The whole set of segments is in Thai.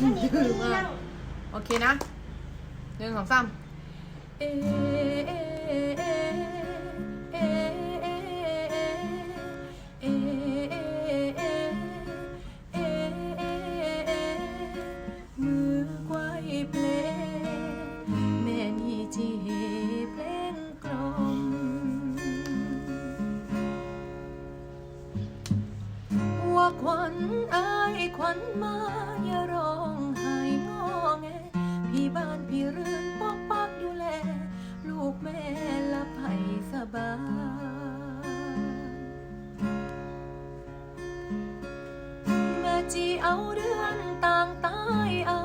ดื้อมาก โอเคนะหนึ่งสองสาม ขวัญเอ้ยขวัญมาอย่าร้องไห้งอแงพี่บ้านพี่เรือนปอกปักดูแล ลูกแม่ละไผ่สบายแม่จีเอาเดือนต่างตายเอา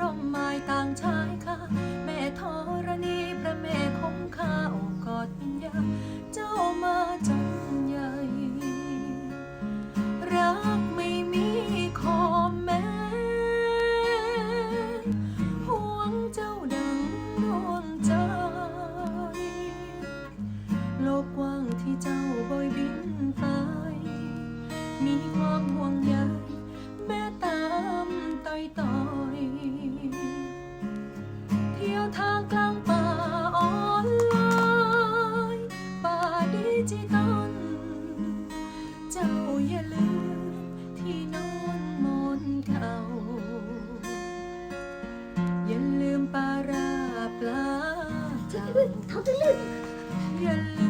ร่มไม้ต่างชายค่ะ แม่ธรณีพระแม่คงคา มีความห่วงใยแม้ตามต่อยต่อยเที่ยวทางกลางป่าออนไลน์ป่าดิจิตอลเจ้าอย่าลืมที่นอนมอนเขาอย่าลืมปลาราปลาเจ้าอย่าลืม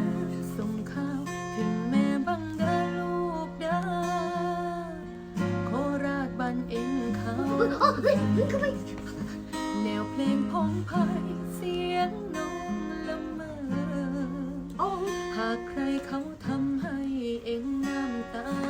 แนวเพลงพงไพเสียงนองละเมออ้หากใครเขาทำให้เองน้ำตา